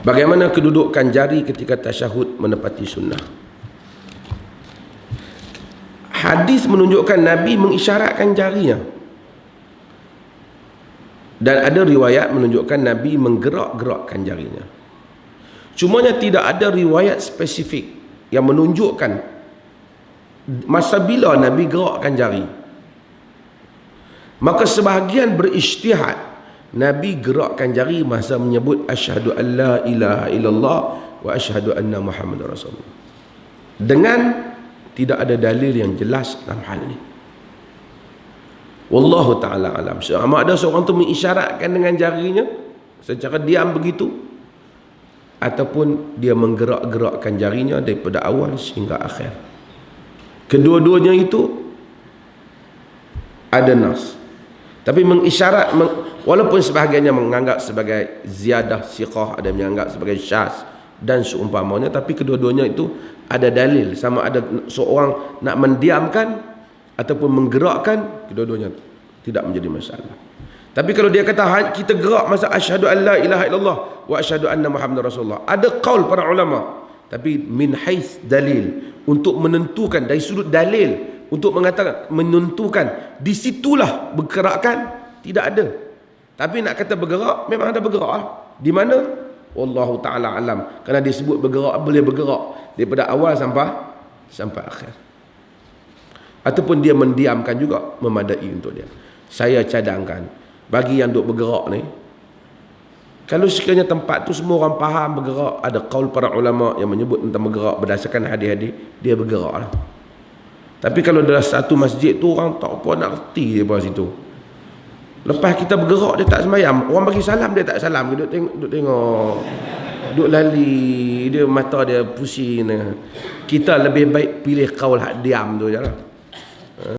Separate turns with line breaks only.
Bagaimana kedudukan jari ketika tasyahud menepati sunnah? Hadis menunjukkan Nabi mengisyaratkan jarinya. Dan ada riwayat menunjukkan Nabi menggerak-gerakkan jarinya. Cumanya tidak ada riwayat spesifik yang menunjukkan masa bila Nabi gerakkan jari. Maka sebahagian berijtihad Nabi gerakkan jari masa menyebut asyhadu an la ilaha illallah wa asyhadu anna muhammadar rasulullah. Dengan tidak ada dalil yang jelas dalam hal ini. Wallahu taala alam. Sama ada seorang tu mengisyaratkan dengan jarinya secara diam begitu ataupun dia menggerak-gerakkan jarinya daripada awal sehingga akhir. Kedua-duanya itu ada nas. Tapi mengisyarat walaupun sebahagiannya menganggap sebagai ziyadah siqah ada menganggap sebagai syaz dan seumpamanya tapi kedua-duanya itu ada dalil sama ada seorang nak mendiamkan ataupun menggerakkan kedua-duanya tidak menjadi masalah. Tapi kalau dia kata ha, kita gerak masa asyhadu an la ilaha illallah wa asyhadu anna muhammadar rasulullah. Ada qaul para ulama tapi min hais dalil untuk menentukan dari sudut dalil untuk mengatakan menentukan di situlah bergerakan tidak ada tapi nak kata bergerak memang ada bergerak lah. di mana? Wallahu taala alam. Kerana disebut bergerak boleh bergerak. Daripada awal sampai sampai akhir. Ataupun dia mendiamkan juga memadai untuk dia. Saya cadangkan bagi yang duk bergerak ni kalau sekiranya tempat tu semua orang faham bergerak ada kaul para ulama yang menyebut tentang bergerak berdasarkan hadis-hadis dia bergerak lah. Tapi kalau dalam satu masjid tu orang tak apa nak reti dia pada situ. Lepas kita bergerak dia tak semayam. Orang bagi salam dia tak salam. Dia duduk tengok. Duduk, tengok. duduk lali. Dia mata dia pusing. Kita lebih baik pilih kaul hak diam tu je lah.